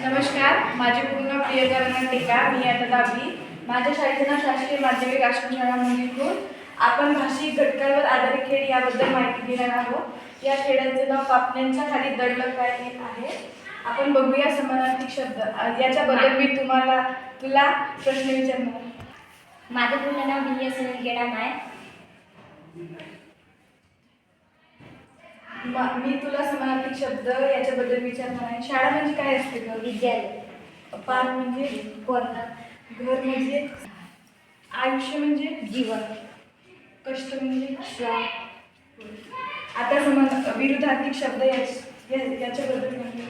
नमस्कार माझे पूर्ण प्रियकरण टीका मी आता दाबी माझ्या शाळेचे नाव शासकीय माध्यमिक आश्रमशाळा मुलीतून आपण भाषिक घटकांवर आधारित खेळ याबद्दल माहिती घेणार आहोत. या खेळाचे नाव पापण्यांच्या खाली दडलं काय आहे. आपण बघूया समानार्थी शब्द. याच्याबद्दल मी तुम्हाला तुला प्रश्न विचारणार माझं पूर्ण नाव बी एस एन गेडाम आहे. मा- तुला समानार्थी शब्द याच्याबद्दल विचारणार आहे. शाळा म्हणजे काय असते ग विद्यालय. पार म्हणजे पूर्ण घर म्हणजे आयुष्य म्हणजे जीवन कष्ट म्हणजे श्रम. आता समान विरुद्धार्थी शब्द याच्याबद्दल म्हणजे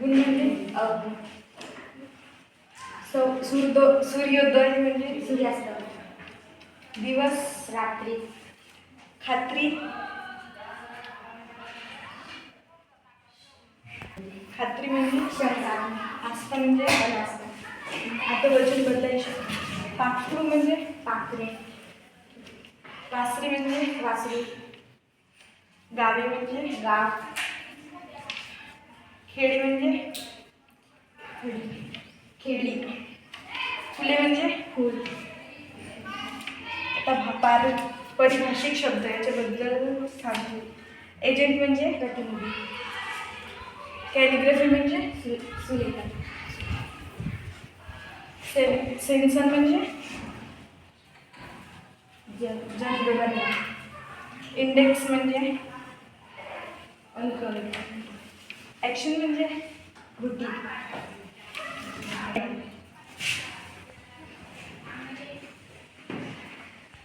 गुण म्हणजे अवगुण. सौ- सूर्दो सूर्योदय म्हणजे सूर्यास्त. दिवस रात्री. खात्री खात्री म्हणजे शंका. आस्था म्हणजे आता वचन बदलायचे. पाखरू म्हणजे पाखरे. वासरी म्हणजे वासरी. गावे म्हणजे गाव. खेडी म्हणजे खेडी. फुले म्हणजे फूल. आता पार परिभाषिक शब्द याच्याबद्दल सांगू एजंट म्हणजे प्रतिनिधी कॅलिग्राफी म्हणजे सुलेखन से सेन्सर म्हणजे जनगणना इंडेक्स म्हणजे अंक ॲक्शन म्हणजे कृती